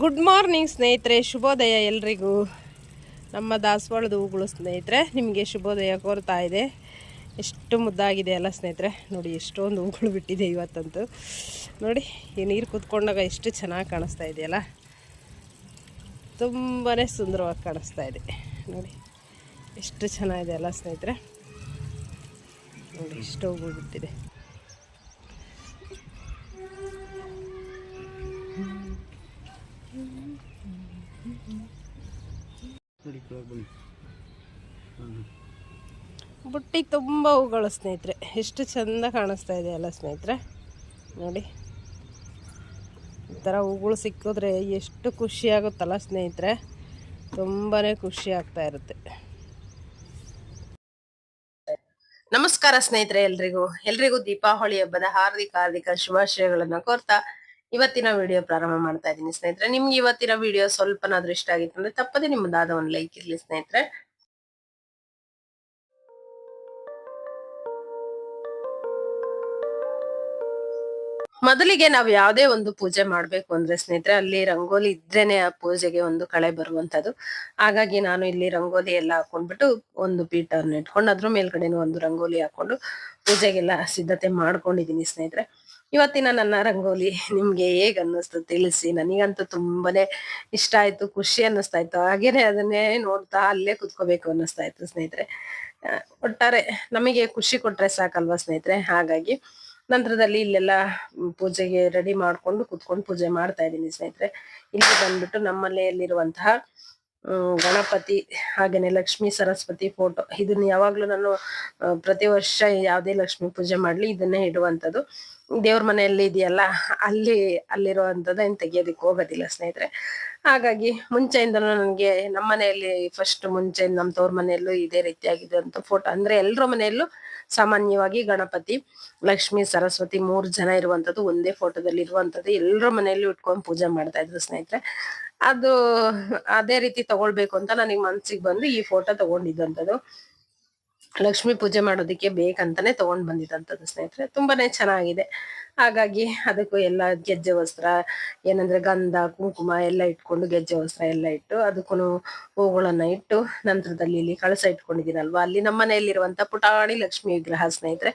Good morning ಸ್ನೇಹಿತರೆ. ಶುಭೋದಯ ಎಲ್ರಿಗೂ. ನಮ್ಮ ದಾಸವಾಳದ ಹೂಗಳು ಸ್ನೇಹಿತರೆ, ನಿಮಗೆ ಶುಭೋದಯ ಕೋರ್ತಾ ಇದೆ. ಎಷ್ಟು ಮುದ್ದಾಗಿದೆ ಅಲ್ಲ ಸ್ನೇಹಿತರೆ? ನೋಡಿ, ಎಷ್ಟೊಂದು ಹೂಗಳು ಬಿಟ್ಟಿದೆ ಇವತ್ತಂತೂ. ನೋಡಿ, ಈ ನೀರು ಕುತ್ಕೊಂಡಾಗ ಎಷ್ಟು ಚೆನ್ನಾಗಿ ಕಾಣಿಸ್ತಾ ಇದೆಯಲ್ಲ ತುಂಬಾ ಸುಂದರವಾಗಿ ಕಾಣಿಸ್ತಾ ಇದೆ. ನೋಡಿ, ಎಷ್ಟು ಚೆನ್ನಾಗಿದೆ ಅಲ್ಲ ಸ್ನೇಹಿತರೆ? ನೋಡಿ ಎಷ್ಟು ಹೂಗಳು ಬಿಟ್ಟಿದೆ. ನೋಡಿ ಬುಟ್ಟಿಗೆ ತುಂಬ ಹೂಗಳು ಸ್ನೇಹಿತರೆ. ಎಷ್ಟು ಚೆಂದ ಕಾಣಿಸ್ತಾ ಇದೆ ಅಲ್ಲ ಸ್ನೇಹಿತರೆ. ನೋಡಿ. ಈ ಥರ ಹೂಗಳು ಸಿಕ್ಕಿದ್ರೆ ಎಷ್ಟು ಖುಷಿ ಆಗುತ್ತಲ್ಲ ಸ್ನೇಹಿತರೆ. ತುಂಬಾ ಖುಷಿ ಆಗ್ತಾ ಇರುತ್ತೆ. ನಮಸ್ಕಾರ ಸ್ನೇಹಿತರೆ ಎಲ್ರಿಗೂ. ಎಲ್ರಿಗೂ ದೀಪಾವಳಿ ಹಬ್ಬದ ಹಾರ್ದಿಕ ಹಾರ್ದಿಕ ಶುಭಾಶಯಗಳನ್ನು ಕೋರ್ತಾ ಇವತ್ತಿನ ವಿಡಿಯೋ ಪ್ರಾರಂಭ ಮಾಡ್ತಾ ಇದ್ದೀನಿ ಸ್ನೇಹಿತರೆ. ನಿಮ್ಗೆ ಇವತ್ತಿನ ವಿಡಿಯೋ ಸ್ವಲ್ಪನಾದ್ರೂ ಇಷ್ಟ ಆಗಿತ್ತು ಅಂದ್ರೆ ತಪ್ಪದೆ ನಿಮ್ಮದಾದ ಒಂದು ಲೈಕ್ ಇರ್ಲಿ ಸ್ನೇಹಿತರೆ. ಮೊದಲಿಗೆ ನಾವು ಯಾವುದೇ ಒಂದು ಪೂಜೆ ಮಾಡ್ಬೇಕು ಅಂದ್ರೆ ಸ್ನೇಹಿತರೆ, ಅಲ್ಲಿ ರಂಗೋಲಿ ಇದ್ರೇನೆ ಆ ಪೂಜೆಗೆ ಒಂದು ಕಳೆ ಬರುವಂತದ್ದು. ಹಾಗಾಗಿ ನಾನು ಇಲ್ಲಿ ರಂಗೋಲಿ ಎಲ್ಲ ಹಾಕೊಂಡ್ಬಿಟ್ಟು ಒಂದು ಪೀಠವನ್ನು ಇಟ್ಕೊಂಡು ಅದ್ರ ಮೇಲ್ಗಡೆನೂ ಒಂದು ರಂಗೋಲಿ ಹಾಕೊಂಡು ಪೂಜೆಗೆಲ್ಲ ಸಿದ್ಧತೆ ಮಾಡ್ಕೊಂಡಿದೀನಿ ಸ್ನೇಹಿತರೆ. ಇವತ್ತಿನ ನನ್ನ ರಂಗೋಲಿ ನಿಮ್ಗೆ ಹೇಗ್ ಅನ್ನಿಸ್ತು ತಿಳಿಸಿ. ನನಗಂತೂ ತುಂಬಾನೇ ಇಷ್ಟ ಆಯ್ತು, ಖುಷಿ ಅನ್ನಿಸ್ತಾ ಇತ್ತು. ಹಾಗೇನೆ ಅದನ್ನೇ ನೋಡ್ತಾ ಅಲ್ಲೇ ಕುತ್ಕೋಬೇಕು ಅನ್ನಿಸ್ತಾ ಇತ್ತು ಸ್ನೇಹಿತರೆ. ಒಟ್ಟಾರೆ ನಮಗೆ ಖುಷಿ ಕೊಟ್ರೆ ಸಾಕಲ್ವಾ ಸ್ನೇಹಿತರೆ? ಹಾಗಾಗಿ ನಂತರದಲ್ಲಿ ಇಲ್ಲೆಲ್ಲ ಪೂಜೆಗೆ ರೆಡಿ ಮಾಡ್ಕೊಂಡು ಕುತ್ಕೊಂಡು ಪೂಜೆ ಮಾಡ್ತಾ ಇದ್ದೀನಿ ಸ್ನೇಹಿತರೆ. ಇಲ್ಲಿ ಬಂದ್ಬಿಟ್ಟು ನಮ್ಮ ಮನೆಯಲ್ಲಿರುವಂತಹ ಗಣಪತಿ ಹಾಗೇನೆ ಲಕ್ಷ್ಮಿ ಸರಸ್ವತಿ ಫೋಟೋ ಇದನ್ನ ಯಾವಾಗ್ಲೂ ನಾನು ಪ್ರತಿ ವರ್ಷ ಯಾವುದೇ ಲಕ್ಷ್ಮಿ ಪೂಜೆ ಮಾಡ್ಲಿ, ಇದನ್ನೇ ಇಡುವಂಥದ್ದು. ದೇವ್ರ ಮನೆಯಲ್ಲಿ ಇದೆಯಲ್ಲ, ಅಲ್ಲಿ, ಅಲ್ಲಿರುವಂಥದ್ದು ತೆಗಿಯೋದಕ್ಕೆ ಹೋಗೋದಿಲ್ಲ ಸ್ನೇಹಿತರೆ. ಹಾಗಾಗಿ ಮುಂಚೆಯಿಂದನೂ ನನಗೆ ನಮ್ಮ ಮನೆಯಲ್ಲಿ ಫಸ್ಟ್ ಮುಂಚೆಯಿಂದ ನಮ್ಮ ತವ್ರ ಮನೆಯಲ್ಲೂ ಇದೇ ರೀತಿಯಾಗಿದ್ದಂತ ಫೋಟೋ ಅಂದ್ರೆ ಎಲ್ಲರ ಮನೆಯಲ್ಲೂ ಸಾಮಾನ್ಯವಾಗಿ ಗಣಪತಿ, ಲಕ್ಷ್ಮಿ, ಸರಸ್ವತಿ ಮೂರು ಜನ ಇರುವಂತದ್ದು ಒಂದೇ ಫೋಟೋದಲ್ಲಿ ಇರುವಂತದ್ದು. ಎಲ್ಲರ ಮನೆಯಲ್ಲೂ ಇಟ್ಕೊಂಡು ಪೂಜೆ ಮಾಡ್ತಾ ಇದ್ರು ಸ್ನೇಹಿತರೆ. ಅದು ಅದೇ ರೀತಿ ತಗೊಳ್ಬೇಕು ಅಂತ ನನಗೆ ಮನ್ಸಿಗೆ ಬಂದು ಈ ಫೋಟೋ ತಗೊಂಡಿದ್ದಂಥದ್ದು ಲಕ್ಷ್ಮಿ ಪೂಜೆ ಮಾಡೋದಕ್ಕೆ ಬೇಕಂತಾನೆ ತಗೊಂಡ್ ಬಂದಿದ್ದಂಥದ್ದು ಸ್ನೇಹಿತರೆ. ತುಂಬಾನೇ ಚೆನ್ನಾಗಿದೆ. ಹಾಗಾಗಿ ಅದಕ್ಕೂ ಎಲ್ಲ ಗೆಜ್ಜೆ ವಸ್ತ್ರ, ಏನಂದ್ರೆ ಗಂಧ, ಕುಂಕುಮ ಎಲ್ಲ ಇಟ್ಕೊಂಡು ಗೆಜ್ಜೆ ವಸ್ತ್ರ ಎಲ್ಲ ಇಟ್ಟು ಅದಕ್ಕೂ ಹೂಗಳನ್ನ ಇಟ್ಟು ನಂತರದಲ್ಲಿ ಇಲ್ಲಿ ಕಳಸ ಇಟ್ಕೊಂಡಿದ್ದೀನಲ್ವಾ? ಅಲ್ಲಿ ನಮ್ಮ ಮನೆಯಲ್ಲಿರುವಂತ ಪುಟಾಣಿ ಲಕ್ಷ್ಮಿ ವಿಗ್ರಹ ಸ್ನೇಹಿತರೆ,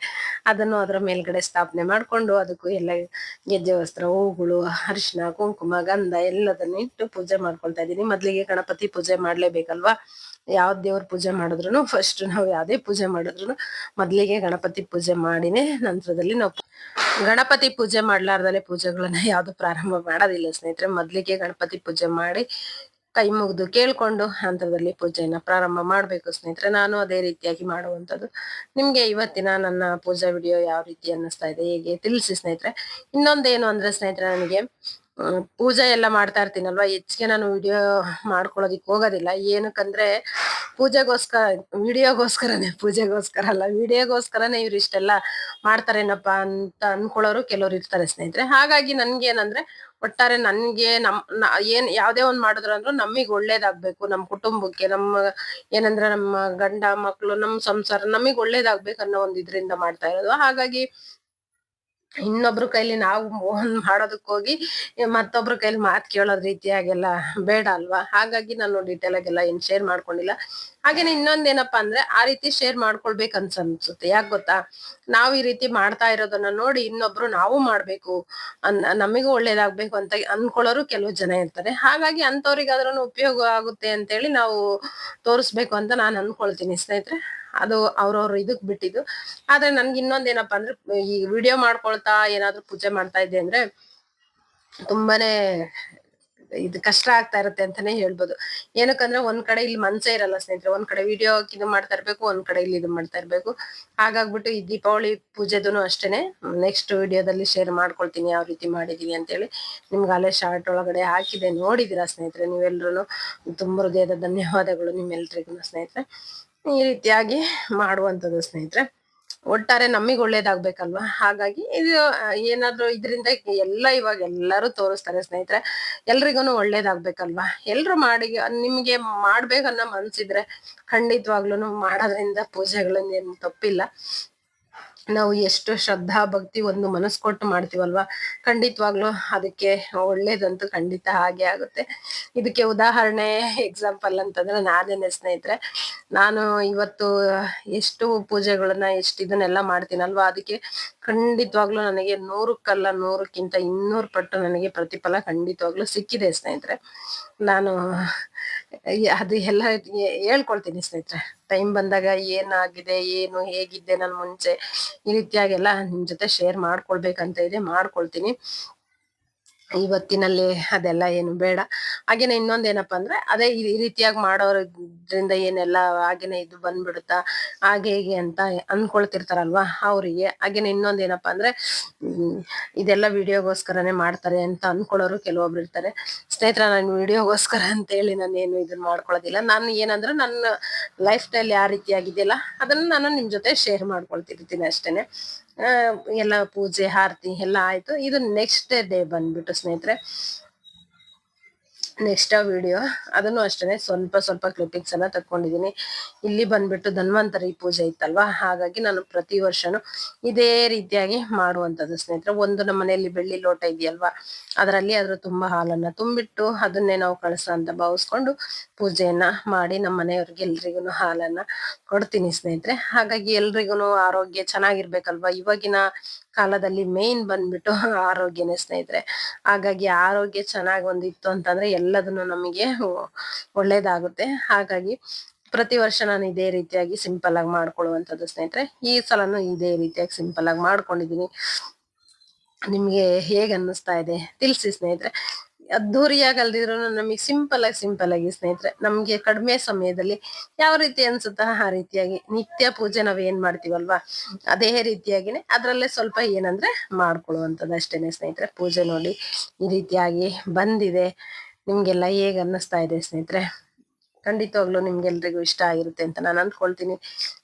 ಅದನ್ನು ಅದರ ಮೇಲ್ಗಡೆ ಸ್ಥಾಪನೆ ಮಾಡ್ಕೊಂಡು ಅದಕ್ಕೂ ಎಲ್ಲ ಗೆಜ್ಜೆ ವಸ್ತ್ರ, ಹೂಗಳು ಅರಿಶಿನ ಕುಂಕುಮ, ಗಂಧ ಎಲ್ಲದನ್ನು ಇಟ್ಟು ಪೂಜೆ ಮಾಡ್ಕೊಳ್ತಾ ಇದ್ದೀನಿ. ಮೊದಲಿಗೆ ಗಣಪತಿ ಪೂಜೆ ಮಾಡ್ಲೇಬೇಕಲ್ವಾ? ಯಾವ ದೇವ್ರ ಪೂಜೆ ಮಾಡಿದ್ರು ಫಸ್ಟ್ ನಾವು ಯಾವುದೇ ಪೂಜೆ ಮಾಡಿದ್ರು ಮೊದ್ಲಿಗೆ ಗಣಪತಿ ಪೂಜೆ ಮಾಡಿನೇ ನಂತರದಲ್ಲಿ ನಾವು ಗಣಪತಿ ಪೂಜೆ ಮಾಡ್ಲಾರ್ದಲೆ ಪೂಜೆಗಳನ್ನ ಯಾವ್ದು ಪ್ರಾರಂಭ ಮಾಡೋದಿಲ್ಲ ಸ್ನೇಹಿತರೆ. ಮೊದ್ಲಿಗೆ ಗಣಪತಿ ಪೂಜೆ ಮಾಡಿ ಕೈ ಮುಗಿದು ಕೇಳ್ಕೊಂಡು ಹಂತದಲ್ಲಿ ಪೂಜೆಯನ್ನ ಪ್ರಾರಂಭ ಮಾಡ್ಬೇಕು ಸ್ನೇಹಿತರೆ. ನಾನು ಅದೇ ರೀತಿಯಾಗಿ ಮಾಡುವಂತದ್ದು ನಿಮ್ಗೆ ಇವತ್ತಿನ ನನ್ನ ಪೂಜಾ ವಿಡಿಯೋ ಯಾವ ರೀತಿ ಅನ್ನಿಸ್ತಾ ಇದೆ ಹೇಗೆ ತಿಳಿಸಿ ಸ್ನೇಹಿತರೆ. ಇನ್ನೊಂದೇನು ಅಂದ್ರೆ ಸ್ನೇಹಿತರೆ ನನಗೆ ಪೂಜೆ ಎಲ್ಲ ಮಾಡ್ತಾ ಇರ್ತೀನಲ್ವಾ? ಹೆಚ್ಚಿಗೆ ನಾನು ವಿಡಿಯೋ ಮಾಡ್ಕೊಳ್ಳೋದಿಕ್ ಹೋಗೋದಿಲ್ಲ. ಏನಕ್ಕಂದ್ರೆ ಪೂಜೆಗೋಸ್ಕರ, ವಿಡಿಯೋಗೋಸ್ಕರನೇ ಪೂಜೆಗೋಸ್ಕರ ಅಲ್ಲ ವಿಡಿಯೋಗೋಸ್ಕರನೇ ಇವ್ರು ಇಷ್ಟೆಲ್ಲ ಮಾಡ್ತಾರೇನಪ್ಪ ಅಂತ ಅನ್ಕೊಳ್ಳೋರು ಕೆಲವ್ರು ಇರ್ತಾರೆ ಸ್ನೇಹಿತರೆ. ಹಾಗಾಗಿ ನನ್ಗೆ ಏನಂದ್ರೆ ಒಟ್ಟಾರೆ ನನ್ಗೆ ನಮ್ ಏನ್ ಯಾವ್ದೇ ಒಂದ್ ಮಾಡಿದ್ರು ಅಂದ್ರೆ ನಮಗ್ ಒಳ್ಳೇದಾಗ್ಬೇಕು. ನಮ್ ಕುಟುಂಬಕ್ಕೆ ನಮ್ಮ ಏನಂದ್ರೆ ನಮ್ಮ ಗಂಡ ಮಕ್ಳು, ನಮ್ ಸಂಸಾರ ನಮಗ್ ಒಳ್ಳೇದಾಗ್ಬೇಕು ಅನ್ನೋ ಒಂದ್ ಇದ್ರಿಂದ ಮಾಡ್ತಾ ಇರೋದು. ಹಾಗಾಗಿ ಇನ್ನೊಬ್ರ ಕೈಲಿ ನಾವು ಮೋಹನ್ ಮಾಡೋದಕ್ ಹೋಗಿ, ಮತ್ತೊಬ್ರ ಕೈಲಿ ಮಾತ್ ಕೇಳೋದ್ ರೀತಿಯಾಗೆಲ್ಲ ಬೇಡ ಅಲ್ವಾ? ಹಾಗಾಗಿ ನಾನು ಡೀಟೇಲ್ ಆಗೆಲ್ಲ ಏನ್ ಶೇರ್ ಮಾಡ್ಕೊಂಡಿಲ್ಲ. ಹಾಗೇನೆ ಇನ್ನೊಂದೇನಪ್ಪಾ ಅಂದ್ರೆ, ಆ ರೀತಿ ಶೇರ್ ಮಾಡ್ಕೊಳ್ಬೇಕು ಅನ್ಸ ಅನ್ಸುತ್ತೆ ಯಾಕೆ ಗೊತ್ತಾ? ನಾವು ಈ ರೀತಿ ಮಾಡ್ತಾ ಇರೋದನ್ನ ನೋಡಿ ಇನ್ನೊಬ್ರು ನಾವು ಮಾಡ್ಬೇಕು, ಅನ್, ನಮಗೂ ಒಳ್ಳೇದಾಗ್ಬೇಕು ಅಂತ ಅನ್ಕೊಳ್ಳೋರು ಕೆಲವು ಜನ ಇರ್ತಾರೆ. ಹಾಗಾಗಿ ಅಂತವ್ರಿಗಾದ್ರೂ ಉಪಯೋಗ ಆಗುತ್ತೆ ಅಂತೇಳಿ ನಾವು ತೋರಿಸ್ಬೇಕು ಅಂತ ನಾನು ಅನ್ಕೊಳ್ತೀನಿ. ಸ್ನೇಹಿತರೆ. ಅದು ಅವ್ರವ್ರ ಇದಕ್ ಬಿಟ್ಟಿದ್ದು. ಆದ್ರೆ ನನ್ಗೆ ಇನ್ನೊಂದೇನಪ್ಪಾ ಅಂದ್ರೆ, ಈ ವಿಡಿಯೋ ಮಾಡ್ಕೊಳ್ತಾ ಏನಾದ್ರು ಪೂಜೆ ಮಾಡ್ತಾ ಇದ್ದೆ ಅಂದ್ರೆ ತುಂಬಾನೇ ಇದು ಕಷ್ಟ ಆಗ್ತಾ ಇರುತ್ತೆ ಅಂತಾನೆ ಹೇಳ್ಬೋದು. ಏನಕ್ಕಂದ್ರೆ ಒಂದ್ ಕಡೆ ಇಲ್ಲಿ ಮನ್ಸೇ ಇರಲ್ಲ ಸ್ನೇಹಿತರೆ. ಒಂದ್ ಕಡೆ ವಿಡಿಯೋ ಇದು ಮಾಡ್ತಾ ಇರ್ಬೇಕು, ಒಂದ್ ಕಡೆ ಇಲ್ಲಿ ಇದು ಮಾಡ್ತಾ ಇರ್ಬೇಕು. ಹಾಗಾಗ್ಬಿಟ್ಟು ಈ ದೀಪಾವಳಿ ಪೂಜೆದೂ ಅಷ್ಟೇನೆ. ನೆಕ್ಸ್ಟ್ ವಿಡಿಯೋದಲ್ಲಿ ಶೇರ್ ಮಾಡ್ಕೊಳ್ತೀನಿ ಯಾವ ರೀತಿ ಮಾಡಿದೀನಿ ಅಂತೇಳಿ ನಿಮ್ಗೆ ಅಲ್ಲೇ ಶಾರ್ಟ್ ಒಳಗಡೆ ಹಾಕಿದೆ. ನೋಡಿದಿರಾ ಸ್ನೇಹಿತರೆ ನೀವೆಲ್ಲರೂ ತುಂಬ ಹೃದಯದ ಧನ್ಯವಾದಗಳು ನಿಮ್ಮೆಲ್ರಿಗೂ ಸ್ನೇಹಿತರೆ. ಈ ರೀತಿಯಾಗಿ ಮಾಡುವಂಥದ್ದು ಸ್ನೇಹಿತರೆ. ಒಟ್ಟಾರೆ ನಮಗೆ ಒಳ್ಳೇದಾಗ್ಬೇಕಲ್ವಾ? ಹಾಗಾಗಿ ಇದು ಏನಾದ್ರೂ ಇದರಿಂದ ಎಲ್ಲ ಇವಾಗ ಎಲ್ಲರೂ ತೋರಿಸ್ತಾರೆ ಸ್ನೇಹಿತರೆ. ಎಲ್ರಿಗೂ ಒಳ್ಳೇದಾಗ್ಬೇಕಲ್ವಾ? ಎಲ್ರು ಮಾಡಿ, ನಿಮ್ಗೆ ಮಾಡ್ಬೇಕನ್ನೋ ಮನಸ್ಸಿದ್ರೆ ಖಂಡಿತವಾಗ್ಲೂ ಮಾಡೋದ್ರಿಂದ ಪೂಜೆಗಳನ್ನೇನು ತಪ್ಪಿಲ್ಲ. ನಾವು ಎಷ್ಟು ಶ್ರದ್ಧಾ, ಭಕ್ತಿ ಒಂದು ಮನಸ್ಸು ಕೊಟ್ಟು ಮಾಡ್ತೀವಲ್ವಾ? ಖಂಡಿತವಾಗ್ಲೂ ಅದಕ್ಕೆ ಒಳ್ಳೇದಂತೂ ಖಂಡಿತ ಹಾಗೆ ಆಗುತ್ತೆ. ಇದಕ್ಕೆ ಉದಾಹರಣೆ ಎಕ್ಸಾಂಪಲ್ ಅಂತಂದ್ರೆ ನಾನೇನೆ ಸ್ನೇಹಿತರೆ, ನಾನು ಇವತ್ತು ಎಷ್ಟು ಪೂಜೆಗಳನ್ನ, ಎಷ್ಟು ಇದನ್ನೆಲ್ಲ ಮಾಡ್ತೀನಲ್ವಾ? ಅದಕ್ಕೆ ಖಂಡಿತವಾಗ್ಲೂ ನನಗೆ ನೂರಕ್ಕಲ್ಲ ನೂರಕ್ಕಿಂತ ಇನ್ನೂರು ಪಟ್ಟು ನನಗೆ ಪ್ರತಿಫಲ ಖಂಡಿತವಾಗ್ಲೂ ಸಿಕ್ಕಿದೆ ಸ್ನೇಹಿತರೆ. ನಾನು ಅದು ಎಲ್ಲ ಹೇಳ್ಕೊಳ್ತೀನಿ ಸ್ನೇಹಿತರೆ. ಟೈಮ್ ಬಂದಾಗ ಏನಾಗಿದೆ, ಏನು ಹೇಗಿದ್ದೆ ನಾನು ಮುಂಚೆ ಈ ರೀತಿಯಾಗೆಲ್ಲ ನಿಮ್ಮ ಜೊತೆ ಶೇರ್ ಮಾಡ್ಕೊಳ್ಬೇಕಂತ ಇದೆ, ಮಾಡ್ಕೊಳ್ತೀನಿ. ಇವತ್ತಿನಲ್ಲಿ ಅದೆಲ್ಲ ಏನು ಬೇಡ. ಹಾಗೇನೆ ಇನ್ನೊಂದೇನಪ್ಪ ಅಂದ್ರೆ ಅದೇ ಈ ರೀತಿಯಾಗಿ ಮಾಡೋದ್ರಿಂದ ಏನೆಲ್ಲ ಹಾಗೇನೆ ಇದು ಬಂದ್ಬಿಡುತ್ತಾ, ಹಾಗೆ ಹೇಗೆ ಅಂತ ಅನ್ಕೊಳ್ತಿರ್ತಾರಲ್ವಾ ಅವರಿಗೆ. ಹಾಗೇನೆ ಇನ್ನೊಂದೇನಪ್ಪ ಅಂದ್ರೆ ಇದೆಲ್ಲ ವಿಡಿಯೋಗೋಸ್ಕರನೇ ಮಾಡ್ತಾರೆ ಅಂತ ಅನ್ಕೊಳ್ಳೋರು ಕೆಲವೊಬ್ರು ಇರ್ತಾರೆ. ಸ್ನೇಹಿತರ, ನಾನು ವಿಡಿಯೋಗೋಸ್ಕರ ಅಂತ ಹೇಳಿ ನಾನು ಏನು ಇದನ್ನ ಮಾಡ್ಕೊಳ್ಳೋದಿಲ್ಲ. ನಾನು ಏನಂದ್ರೆ, ನನ್ನ ಲೈಫ್ ಸ್ಟೈಲ್ ಯಾವ ರೀತಿಯಾಗಿದೆಯಲ್ಲ ಅದನ್ನ ನಾನು ನಿಮ್ ಜೊತೆ ಶೇರ್ ಮಾಡ್ಕೊಳ್ತಿರ್ತೀನಿ ಅಷ್ಟೇನೆ. ಎಲ್ಲ ಪೂಜೆ ಆರತಿ ಎಲ್ಲ ಆಯ್ತು. ಇದು ನೆಕ್ಸ್ಟ್ ಡೇ ಬಂದ್ಬಿಟ್ಟು ಸ್ನೇಹಿತರೆ ನೆಕ್ಸ್ಟ್ ವಿಡಿಯೋ ಅದನ್ನು ಅಷ್ಟೇ ಸ್ವಲ್ಪ ಸ್ವಲ್ಪ ಕ್ಲಿಪ್ಪಿಂಗ್ಸ್ ಅನ್ನ ತಕ್ಕೊಂಡಿದ್ದೀನಿ. ಇಲ್ಲಿ ಬಂದ್ಬಿಟ್ಟು ಧನ್ವಂತರಿ ಪೂಜೆ ಇತ್ತಲ್ವಾ? ಹಾಗಾಗಿ ನಾನು ಪ್ರತಿ ವರ್ಷನೂ ಇದೇ ರೀತಿಯಾಗಿ ಮಾಡುವಂಥದ್ದು ಸ್ನೇಹಿತರೆ. ಒಂದು ನಮ್ಮ ಮನೆಯಲ್ಲಿ ಬೆಳ್ಳಿ ಲೋಟ ಇದೆಯಲ್ವಾ? ಅದರಲ್ಲಿ ಅದ್ರ ತುಂಬ ಹಾಲನ್ನು ತುಂಬಿಟ್ಟು ಅದನ್ನೇ ನಾವು ಕಳಸ ಅಂತ ಭಾವಿಸ್ಕೊಂಡು ಪೂಜೆಯನ್ನ ಮಾಡಿ ನಮ್ಮ ಮನೆಯವ್ರಿಗೆ ಎಲ್ರಿಗೂ ಹಾಲನ್ನ ಕೊಡ್ತೀನಿ ಸ್ನೇಹಿತರೆ. ಹಾಗಾಗಿ ಎಲ್ರಿಗೂ ಆರೋಗ್ಯ ಚೆನ್ನಾಗಿರ್ಬೇಕಲ್ವಾ? ಇವಾಗಿನ ಕಾಲದಲ್ಲಿ ಮೇನ್ ಬಂದ್ಬಿಟ್ಟು ಆರೋಗ್ಯನೇ ಸ್ನೇಹಿತರೆ. ಹಾಗಾಗಿ ಆರೋಗ್ಯ ಚೆನ್ನಾಗಿ ಒಂದಿತ್ತು ಅಂತಂದ್ರೆ ಎಲ್ಲದನ್ನು ನಮಗೆ ಒಳ್ಳೇದಾಗುತ್ತೆ. ಹಾಗಾಗಿ ಪ್ರತಿ ವರ್ಷ ನಾನು ಇದೇ ರೀತಿಯಾಗಿ ಸಿಂಪಲ್ ಆಗಿ ಮಾಡ್ಕೊಳ್ಳುವಂಥದ್ದು ಸ್ನೇಹಿತರೆ. ಈ ಸಲನೂ ಇದೇ ರೀತಿಯಾಗಿ ಸಿಂಪಲ್ ಆಗಿ ಮಾಡ್ಕೊಂಡಿದ್ದೀನಿ ನಿಮ್ಗೆ ಹೇಗ್ ಅನ್ನಿಸ್ತಾ ಇದೆ? ತಿಳಿಸಿ ಸ್ನೇಹಿತರೆ. ಅದ್ದೂರಿಯಾಗಿ ಅಲ್ದಿದ್ರು ನಮಗೆ ಸಿಂಪಲ್ ಆಗಿ ಸಿಂಪಲ್ ಆಗಿ ಸ್ನೇಹಿತರೆ, ನಮ್ಗೆ ಕಡಿಮೆ ಸಮಯದಲ್ಲಿ ಯಾವ ರೀತಿ ಅನ್ಸುತ್ತಾ ಆ ರೀತಿಯಾಗಿ ನಿತ್ಯ ಪೂಜೆ ನಾವ್ ಏನ್ ಮಾಡ್ತೀವಲ್ವಾ? ಅದೇ ರೀತಿಯಾಗಿನೇ ಅದ್ರಲ್ಲೇ ಸ್ವಲ್ಪ ಏನಂದ್ರೆ ಮಾಡ್ಕೊಳ್ಳುವಂತದ್ದು ಅಷ್ಟೇನೆ ಸ್ನೇಹಿತರೆ. ಪೂಜೆ ನೋಡಿ ಈ ರೀತಿಯಾಗಿ ಬಂದಿದೆ. ನಿಮ್ಗೆಲ್ಲ ಹೇಗ್ ಅನ್ನಿಸ್ತಾ ಇದೆ ಸ್ನೇಹಿತರೆ? ಖಂಡಿತವಾಗ್ಲೂ ನಿಮ್ಗೆಲ್ರಿಗೂ ಇಷ್ಟ ಆಗಿರುತ್ತೆ ಅಂತ ನಾನು ಅಂದ್ಕೊಳ್ತೀನಿ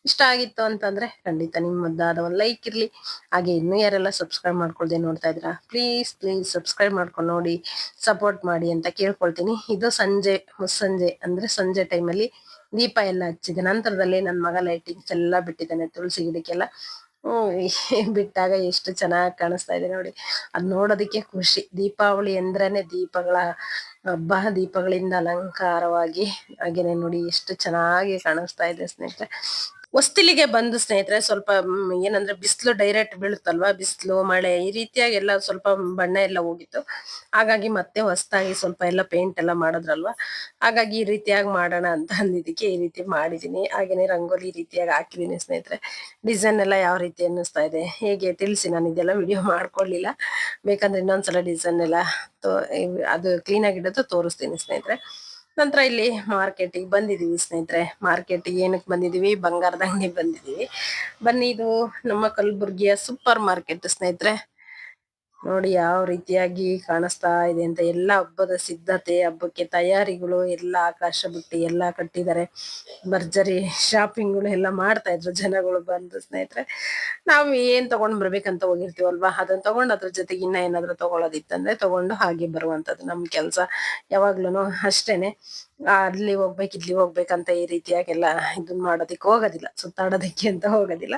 ಇಷ್ಟ ಆಗಿತ್ತು ಅಂತಂದ್ರೆ ಖಂಡಿತ ನಿಮ್ಮ ಮುದ್ದಾದ ಒಂದು ಲೈಕ್ ಇರ್ಲಿ. ಹಾಗೆ ಇನ್ನೂ ಯಾರೆಲ್ಲ ಸಬ್ಸ್ಕ್ರೈಬ್ ಮಾಡ್ಕೊಳ್ದೆ ನೋಡ್ತಾ ಇದ್ದೀರಾ ಪ್ಲೀಸ್ ಪ್ಲೀಸ್ ಸಬ್ಸ್ಕ್ರೈಬ್ ಮಾಡ್ಕೊಂಡು ನೋಡಿ ಸಪೋರ್ಟ್ ಮಾಡಿ ಅಂತ ಕೇಳ್ಕೊಳ್ತೀನಿ. ಇದು ಸಂಜೆ ಮುಸ್ಸಂಜೆ ಅಂದ್ರೆ ಸಂಜೆ ಟೈಮಲ್ಲಿ ದೀಪ ಎಲ್ಲ ಹಚ್ಚಿದೆ. ನಂತರದಲ್ಲಿ ನನ್ನ ಮಗ ಲೈಟಿಂಗ್ಸ್ ಎಲ್ಲ ಬಿಟ್ಟಿದ್ದಾನೆ, ತುಳಸಿ ಗಿಡಕ್ಕೆಲ್ಲ. ಬಿಟ್ಟಾಗ ಎಷ್ಟು ಚೆನ್ನಾಗಿ ಕಾಣಿಸ್ತಾ ಇದೆ ನೋಡಿ. ಅದು ನೋಡೋದಕ್ಕೆ ಖುಷಿ. ದೀಪಾವಳಿ ಅಂದ್ರೇನೆ ದೀಪಗಳ ಹಬ್ಬ, ದೀಪಗಳಿಂದ ಅಲಂಕಾರವಾಗಿ ಹಾಗೇನೆ ನೋಡಿ, ಎಷ್ಟು ಚೆನ್ನಾಗಿ ಕಾಣಿಸ್ತಾ ಇದೆ ಸ್ನೇಹಿತರೆ. ಹೊಸ್ತಿಲಿಗೆ ಬಂದು ಸ್ನೇಹಿತರೆ, ಸ್ವಲ್ಪ ಏನಂದ್ರೆ ಬಿಸಿಲು ಡೈರೆಕ್ಟ್ ಬೀಳುತ್ತಲ್ವಾ? ಬಿಸಿಲು, ಮಳೆ, ಈ ರೀತಿಯಾಗಿ ಎಲ್ಲ ಸ್ವಲ್ಪ ಬಣ್ಣ ಎಲ್ಲ ಹೋಗಿತ್ತು. ಹಾಗಾಗಿ ಮತ್ತೆ ಹೊಸ್ತಾಗಿ ಸ್ವಲ್ಪ ಎಲ್ಲ ಪೇಂಟ್ ಎಲ್ಲ ಮಾಡಿದ್ರಲ್ವಾ? ಹಾಗಾಗಿ ಈ ರೀತಿಯಾಗಿ ಮಾಡೋಣ ಅಂತ ಅಂದಿದ್ದಕ್ಕೆ ಈ ರೀತಿ ಮಾಡಿದ್ದೀನಿ. ಹಾಗೇನೆ ರಂಗೋಲಿ ರೀತಿಯಾಗಿ ಹಾಕಿದ್ದೀನಿ ಸ್ನೇಹಿತರೆ. ಡಿಸೈನ್ ಎಲ್ಲ ಯಾವ ರೀತಿ ಅನ್ನಿಸ್ತಾ ಇದೆ? ಹೇಗೆ? ತಿಳಿಸಿ. ನಾನು ಇದೆಲ್ಲ ವಿಡಿಯೋ ಮಾಡ್ಕೊಳ್ಳಿಲ್ಲ. ಬೇಕಂದ್ರೆ ಇನ್ನೊಂದ್ಸಲ ಡಿಸೈನ್ ಎಲ್ಲ ಅದು ಕ್ಲೀನ್ ಆಗಿಡೋದು ತೋರಿಸ್ತೀನಿ ಸ್ನೇಹಿತರೆ. ನಂತರ ಇಲ್ಲಿ ಮಾರ್ಕೆಟಿಗೆ ಬಂದಿದ್ದೀವಿ ಸ್ನೇಹಿತರೆ. ಮಾರ್ಕೆಟಿಗೆ ಏನಕ್ಕೆ ಬಂದಿದ್ದೀವಿ ಬಂಗಾರದ ಅಂಗಡಿ ಬಂದಿದ್ದೀವಿ ಬನ್ನಿ ಇದು ನಮ್ಮ ಕಲಬುರ್ಗಿಯ ಸೂಪರ್ ಮಾರ್ಕೆಟ್ ಸ್ನೇಹಿತರೆ. ನೋಡಿ ಯಾವ ರೀತಿಯಾಗಿ ಕಾಣಿಸ್ತಾ ಇದೆ ಅಂತ ಎಲ್ಲ ಹಬ್ಬದ ಸಿದ್ಧತೆ, ಹಬ್ಬಕ್ಕೆ ತಯಾರಿಗಳು ಎಲ್ಲ ಆಕಾಶ ಬುಟ್ಟಿ ಎಲ್ಲ ಕಟ್ಟಿದ್ದಾರೆ. ಭರ್ಜರಿ ಶಾಪಿಂಗ್ಗಳು ಎಲ್ಲ ಮಾಡ್ತಾ ಇದ್ರು ಜನಗಳು ಬಂದು ಸ್ನೇಹಿತರೆ. ನಾವು ಏನ್ ತಗೊಂಡ್ ಬರ್ಬೇಕಂತ ಹೋಗಿರ್ತೀವಲ್ವಾ? ಅದನ್ನ ತಗೊಂಡು ಅದ್ರ ಜೊತೆಗೆ ಇನ್ನ ಏನಾದ್ರು ತಗೊಳ್ಳೋದಿತ್ತಂದ್ರೆ ತಗೊಂಡು ಹಾಗೆ ಬರುವಂತದ್ದು ನಮ್ ಕೆಲ್ಸ ಯಾವಾಗ್ಲೂ ಅಷ್ಟೇನೆ. ಅಲ್ಲಿ ಹೋಗ್ಬೇಕು ಇಲ್ಲಿ ಹೋಗ್ಬೇಕಂತ ಈ ರೀತಿಯಾಗೆಲ್ಲ ಇದನ್ ಮಾಡೋದಕ್ಕೆ ಹೋಗೋದಿಲ್ಲ, ಸುತ್ತಾಡೋದಕ್ಕೆ ಅಂತ ಹೋಗೋದಿಲ್ಲ.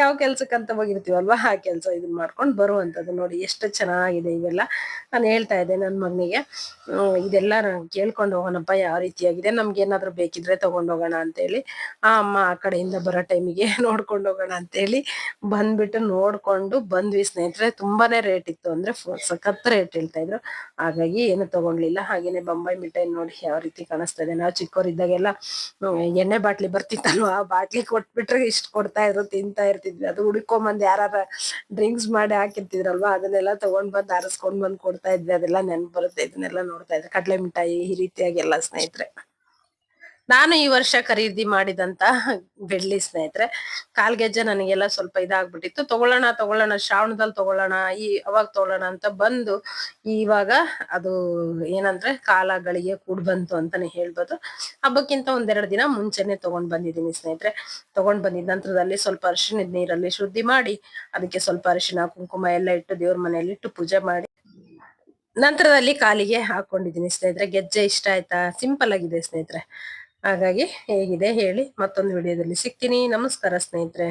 ಯಾವ ಕೆಲ್ಸಕ್ಕಂತ ಹೋಗಿರ್ತೀವಲ್ವಾ, ಆ ಕೆಲ್ಸ ಇದನ್ ಮಾಡ್ಕೊಂಡು ಬರುವಂಥದ್ದು ನೋಡಿ ಎಷ್ಟು ಚೆನ್ನಾಗಿದೆ ಇವೆಲ್ಲ. ನಾನು ಹೇಳ್ತಾ ಇದ್ದೆ ನನ್ನ ಮಗನಿಗೆ ಇದೆಲ್ಲ ಕೇಳ್ಕೊಂಡು ಹೋಗೋಣಪ್ಪ, ಯಾವ ರೀತಿಯಾಗಿದೆ, ನಮ್ಗೆ ಏನಾದ್ರು ಬೇಕಿದ್ರೆ ಹೋಗೋಣ ಅಂತೇಳಿ. ಆ ಅಮ್ಮ ಆ ಕಡೆಯಿಂದ ಬರೋ ಟೈಮಿಗೆ ನೋಡ್ಕೊಂಡು ಹೋಗೋಣ ಅಂತೇಳಿ ಬಂದ್ಬಿಟ್ಟು ನೋಡ್ಕೊಂಡು ಬಂದ್ವಿ. ಸ್ನೇಹಿತರೆ, ತುಂಬಾನೇ ರೇಟ್ ಇತ್ತು ಅಂದ್ರೆ ಸಖತ್ ರೇಟ್ ಹೇಳ್ತಾ ಇದ್ರು. ಹಾಗಾಗಿ ಏನು ತಗೊಂಡ್ಲಿಲ್ಲ. ಹಾಗೇನೆ ಬೊಂಬೈ ಮಿಠಾಯಿ ನೋಡಿ ಯಾವ ರೀತಿ ಕಾಣಿಸ್ತಾ ಇದೆ ನಾವು ಚಿಕ್ಕವರಿದ್ದಾಗೆಲ್ಲ ಎಣ್ಣೆ ಬಾಟ್ಲಿ ಬರ್ತಿತ್ತಲ್ವ? ಆ ಬಾಟ್ಲಿ ಕೊಟ್ಬಿಟ್ರೆ ಇಷ್ಟು ಕೊಡ್ತಾ ಇದ್ರು, ತಿಂತಾ ಇರ್ತಿದ್ವಿ. ಅದು ಹುಡ್ಕೊಂಬಂದು ಯಾರ ಡ್ರಿಂಕ್ಸ್ ಮಾಡಿ ಹಾಕಿರ್ತಿದ್ರಲ್ವಾ? ಅದನ್ನೆಲ್ಲ ತಗೊಂಡ್ ಬಂದು ಆರಿಸ್ಕೊಂಡ್ ಬಂದು ಕೊಡ್ತಾ ಇದ್ವಿ. ಅದೆಲ್ಲ ನೆನ್ಪು ಬರುತ್ತೆ. ಇದನ್ನೆಲ್ಲ ನೋಡ್ತಾ ಇದ್ರೆ. ಕಡಲೆ ಮಿಠಾಯಿ ಈ ರೀತಿಯಾಗಿ ಎಲ್ಲ ಸ್ನೇಹಿತರೆ. ನಾನು ಈ ವರ್ಷ ಖರೀದಿ ಮಾಡಿದಂತ ಬೆಳ್ಳಿ ಸ್ನೇಹಿತರೆ ಕಾಲ್ಗೆಜ್ಜೆ ನನಗೆಲ್ಲ ಸ್ವಲ್ಪ ಇದಾಗ್ಬಿಟ್ಟಿತ್ತು. ತಗೊಳ್ಳೋಣ ತಗೊಳ್ಳೋಣ, ಶ್ರಾವಣದಲ್ಲಿ ತಗೊಳ್ಳೋಣ, ಈ ಅವಾಗ ತಗೊಳ್ಳೋಣ ಅಂತ ಬಂದು ಇವಾಗ ಅದು ಏನಂದ್ರೆ ಕಾಲ ಗಳಿಗೆ ಕೂಡ್ ಬಂತು ಅಂತಾನೆ ಹೇಳ್ಬೋದು. ಹಬ್ಬಕ್ಕಿಂತ ಒಂದೆರಡು ದಿನ ಮುಂಚೆನೆ ತಗೊಂಡ್ ಬಂದಿದ್ದೀನಿ ಸ್ನೇಹಿತರೆ. ತಗೊಂಡ್ ಬಂದಿದ್ದ ನಂತರದಲ್ಲಿ ಸ್ವಲ್ಪ ಅರಿಶಿನದ ನೀರಲ್ಲಿ ಶುದ್ಧಿ ಮಾಡಿ, ಅದಕ್ಕೆ ಸ್ವಲ್ಪ ಅರಿಶಿನ ಕುಂಕುಮ ಎಲ್ಲ ಇಟ್ಟು ದೇವ್ರ ಮನೆಯಲ್ಲಿ ಇಟ್ಟು ಪೂಜೆ ಮಾಡಿ. ನಂತರದಲ್ಲಿ ಕಾಲಿಗೆ ಹಾಕೊಂಡಿದ್ದೀನಿ ಸ್ನೇಹಿತರೆ. ಗೆಜ್ಜೆ ಇಷ್ಟ ಆಯ್ತಾ? ಸಿಂಪಲ್ ಆಗಿದೆ ಸ್ನೇಹಿತರೆ. ಹಾಗಾಗಿ ಹೇಗಿದೆ ಹೇಳಿ ಮತ್ತೊಂದು ವಿಡಿಯೋದಲ್ಲಿ ಸಿಗ್ತೀನಿ. ನಮಸ್ಕಾರ ಸ್ನೇಹಿತರೆ.